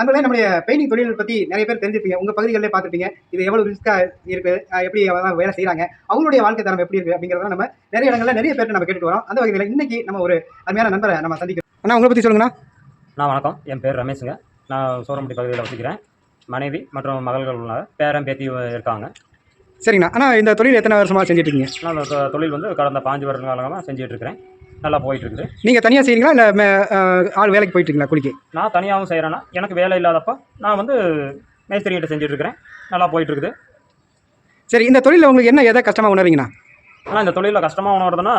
அதனால நம்முடைய பெயிண்டிங் தொழில் பற்றி நிறைய பேர் தெரிஞ்சிருப்பீங்க. உங்கள் பகுதிகளிலே பார்த்துருப்பீங்க. இது எவ்வளோ ரிஸ்க்காக இருக்குது எப்படி தான் வேலை செய்கிறாங்க அவங்களுடைய வாழ்க்கை தரம் எப்படி இருக்குது அப்படிங்கிறத நம்ம நிறைய இடங்களில் நிறைய பேர் நம்ம கேட்டுட்டு வரோம். அந்த வகையில் இன்றைக்கி நம்ம ஒரு அருமையான நண்பரை நம்ம சந்திக்கிறோம். அண்ணா உங்களை பற்றி சொல்லுங்கண்ணா. நான் வணக்கம். என் பேர் ரமேஷுங்க. நான் சோரம்பட்டி பகுதியில் வசிக்கிறேன். மனைவி மற்றும் மகள்கள் உள்ள பேரன் பேத்தி இருக்காங்க. சரிங்கண்ணா. அண்ணா இந்த தொழில் எத்தனை வருஷமாக செஞ்சுட்டு இருக்கீங்க நான் இந்த தொழில் வந்து கடந்த பாஞ்சு வருட காலமாக செஞ்சுட்டு இருக்கிறேன் நல்லா போயிட்டு இருக்குது நீங்கள் தனியாக செய்கிறீங்களா இல்லை ஆள் வேலைக்கு போயிட்டு இருக்கீங்களா குளிக்க நான் தனியாகவும் செய்கிறேன்னா எனக்கு வேலை இல்லாதப்ப நான் வந்து மேஸ்திரிகிட்ட செஞ்சுட்டு இருக்கிறேன் நல்லா போயிட்டு இருக்குது சரி இந்த தொழிலில் உங்களுக்கு என்ன எதை கஷ்டமாக உணர்றீங்கண்ணா? ஆனால் இந்த தொழிலில் கஷ்டமாக உணர்றதுன்னா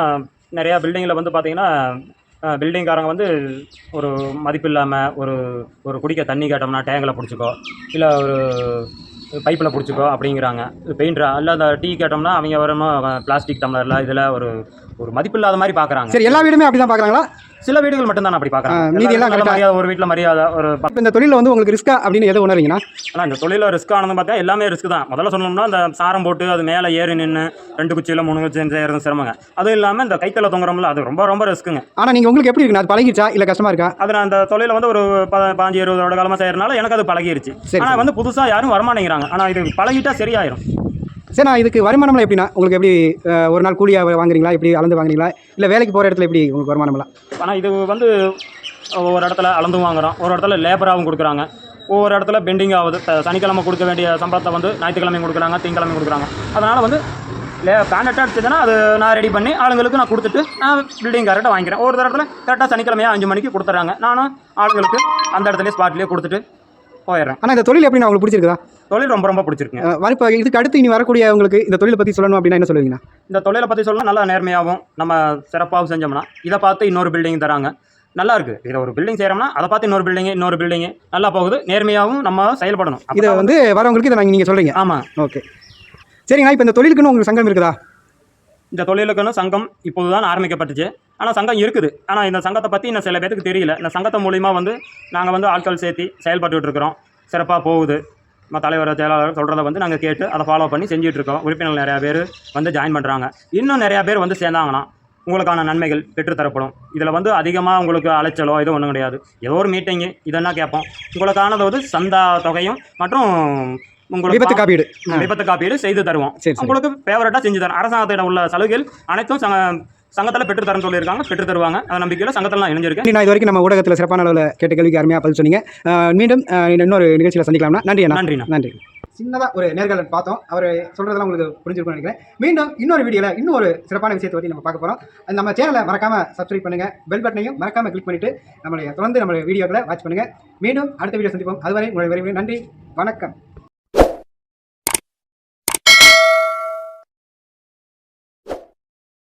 நிறையா பில்டிங்கில் வந்து பார்த்தீங்கன்னா பில்டிங்காரங்க வந்து ஒரு மதிப்பு இல்லாமல் ஒரு ஒரு குடிக்க தண்ணி கேட்டோம்னா டேங்கில் பிடிச்சிக்கோ இல்லை ஒரு பைப்பில் பிடிச்சிக்கோ அப்படிங்கிறாங்க. பெயிண்டரா இல்லை அந்த டீ கேட்டோம்னா அவங்க வரணும் பிளாஸ்டிக் டம்ளரில் இதில் ஒரு ஒரு மதிப்பு இல்லாத மாதிரி பார்க்குறாங்க சரி எல்லா வீடுமே அப்படி தான் பார்க்குறாங்களா சில வீடுகள் மட்டும்தான் அப்படி ஆ, பார்க்குறாங்க மீதி எல்லாம் மரியாதை ஒரு வீட்டில் மரியாதை ஒரு இந்த தொழிலில் வந்து உங்களுக்கு ரிஸ்க்கா அப்படின்னு எதை உணர்றீங்கண்ணா ஆனால் இந்த தொழிலில் ரிஸ்க் ஆனது பார்த்தா எல்லாமே ரிஸ்க் தான். முதல்ல சொன்னோம்னா அந்த சாரம் போட்டு அது மேலே ஏறி நின்று ரெண்டு குச்சியில் மூணு குச்சி செய்கிறது சிரமங்க. அதுவும் இல்லாமல் இந்த கைத்தல தொங்குறோம்ல அது ரொம்ப ரொம்ப ரிஸ்க்குங்க ஆனால் நீங்கள் உங்களுக்கு எப்படி இருக்குண்ணா? அது பழகிடுச்சா? இல்லை கஷ்டமாக இருக்கா? அது நான் அந்த தொழிலை வந்து ஒரு பாஞ்சு இருபது வருட காலமாக செய்யறதுனால எனக்கு அது பழகிருச்சு. ஆனால் வந்து புதுசாக யாரும் வரமாட்டேங்கிறாங்க. ஆனால் இது பழகிட்டா சரியாயிரும். சரிண்ணா நான் இதுக்கு வருமானம்லாம் எப்படிண்ணா? உங்களுக்கு எப்படி ஒரு நாள் கூலியாக வாங்குறீங்களா? எப்படி அளந்து வாங்குறீங்களா? இல்லை வேலைக்கு போகிற இடத்துல எப்படி உங்களுக்கு வருமானம்லாம்? ஆனால் இது வந்து ஒவ்வொரு இடத்துல அளந்தும் வாங்குறோம். ஒரு இடத்துல லேபராகவும் கொடுக்குறாங்க. ஒவ்வொரு இடத்துல பெண்டிங் ஆகுது. சனிக்கிழமை கொடுக்க வேண்டிய சம்பளத்தை வந்து ஞாயிற்றுக்கிழமை கொடுக்குறாங்க திங்கக்கிழமை கொடுக்குறாங்க. அதனால் வந்து லே கான்ட்ராக்டாக அடிச்சதுன்னா அது நான் ரெடி பண்ணி ஆளுங்களுக்கு நான் கொடுத்துட்டு நான் பில்டிங் கரெக்டாக வாங்கிக்கிறேன். ஒரு இடத்துல கரெக்டாக சனிக்கிழமையாக அஞ்சு மணிக்கு கொடுத்துட்றாங்க. நானும் ஆளுங்களுக்கு அந்த இடத்துலேயே ஸ்பாட்லேயே கொடுத்துட்டு போயிடுறேன். ஆனால் இந்த தொழில் எப்படிண்ணா உங்களுக்கு பிடிச்சிருக்குதா? தொழில் ரொம்ப ரொம்ப பிடிச்சிருக்குங்க. அஹ், வர இப்போ இதுக்கு அடுத்து இனி வரக்கூடிய உங்களுக்கு இந்த தொழிலை பற்றி சொல்லணும் அப்படின்னா என்ன சொல்லுவீங்கண்ணா இந்த தொழிலை பற்றி சொல்லலாம் நல்லா நேர்மையாகவும் நம்ம சிறப்பாகவும் செஞ்சோம்னா இதை பார்த்து இன்னொரு பில்டிங் தராங்க. நல்லா இருக்கு. இதை ஒரு பில்டிங் செய்கிறோம்னா அதை பார்த்து இன்னொரு பில்டிங் இன்னொரு பில்டிங் நல்லா போகுது. நேர்மையாகவும் நம்ம செயல்படணும். இதை வந்து வரவங்களுக்கு இதை நீங்கள் சொல்கிறீங்க ஆமாம் ஓகே. சரிங்கண்ணா இப்போ இந்த தொழிலுக்குன்னு உங்களுக்கு சங்கம் இருக்குதா? இந்த தொழிலுக்குன்னு சங்கம் இப்போது தான் ஆரம்பிக்கப்பட்டுச்சு. ஆனால் சங்கம் இருக்குது. ஆனால் இந்த சங்கத்தை பற்றி இன்னும் சில பேருக்கு தெரியல. இந்த சங்கத்தை மூலிமா வந்து நாங்கள் வந்து ஆட்கள் சேர்த்தி செயல்பட்டுட்டு இருக்கிறோம். சிறப்பாக போகுது. நம்ம தலைவர் செயலாளர் சொல்கிறத வந்து நாங்கள் கேட்டு அதை ஃபாலோ பண்ணி செஞ்சுட்டு இருக்கோம். உறுப்பினர்கள் நிறையா பேர் வந்து ஜாயின் பண்ணுறாங்க இன்னும் நிறையா பேர் வந்து சேர்ந்தாங்கன்னா உங்களுக்கான நன்மைகள் பெற்றுத்தரப்படும். இதில் வந்து அதிகமாக உங்களுக்கு அலைச்சலோ எதுவும் ஒன்றும் கிடையாது. ஏதோ ஒரு மீட்டிங்கு இதெல்லாம் கேட்போம். உங்களுக்கானது வந்து சந்தா தொகையும் மற்றும் விபத்து உங்களுக்கு காப்பீடு. விபத்து காப்பீடு செய்து தருவோம். உங்களுக்கு ஃபேவரட்டாக செஞ்சு தரேன். அரசாங்கத்திடம் உள்ள சலுகைகள் அனைத்தும் சங்க சங்கத்தில் பெற்று தரேன்னு சொல்லியிருக்காங்க பெற்று தருவாங்க. அந்த நம்பிக்கையில் சங்கத்தில் நான் இணைஞ்சிருக்கேன். நான் இது வரைக்கும் நம்ம ஊடகத்தில் சிறப்பான அளவில் கேட்ட கேள்விக்கு அருமையாக பதில் சொன்னீங்க. மீண்டும் இன்னொரு நிகழ்ச்சியில் சந்திக்கலாம்னா நன்றி நன்றிண்ணா. நன்றி. சின்னதாக ஒரு நேர்காணல் பார்த்தோம். அவர் சொல்கிறதெல்லாம் உங்களுக்கு புரிஞ்சிருக்கும்னு நினைக்கிறேன். மீண்டும் இன்னொரு வீடியோவில் இன்னும் ஒரு சிறப்பான விஷயத்தை பற்றி நம்ம பார்க்க போகிறோம் நம்ம சேனலை மறக்காமல் சப்ஸ்கிரைப் பண்ணுங்கள் பெல் பட்டனையும் மறக்காமல் கிளிக் பண்ணிவிட்டு நம்மளுடைய தொடர்ந்து நம்மளுடைய வீடியோக்களை வாட்ச் பண்ணுங்கள் மீண்டும் அடுத்த வீடியோ சந்திப்போம். அதுவரை உங்களுடைய விரைவில் நன்றி. வணக்கம்.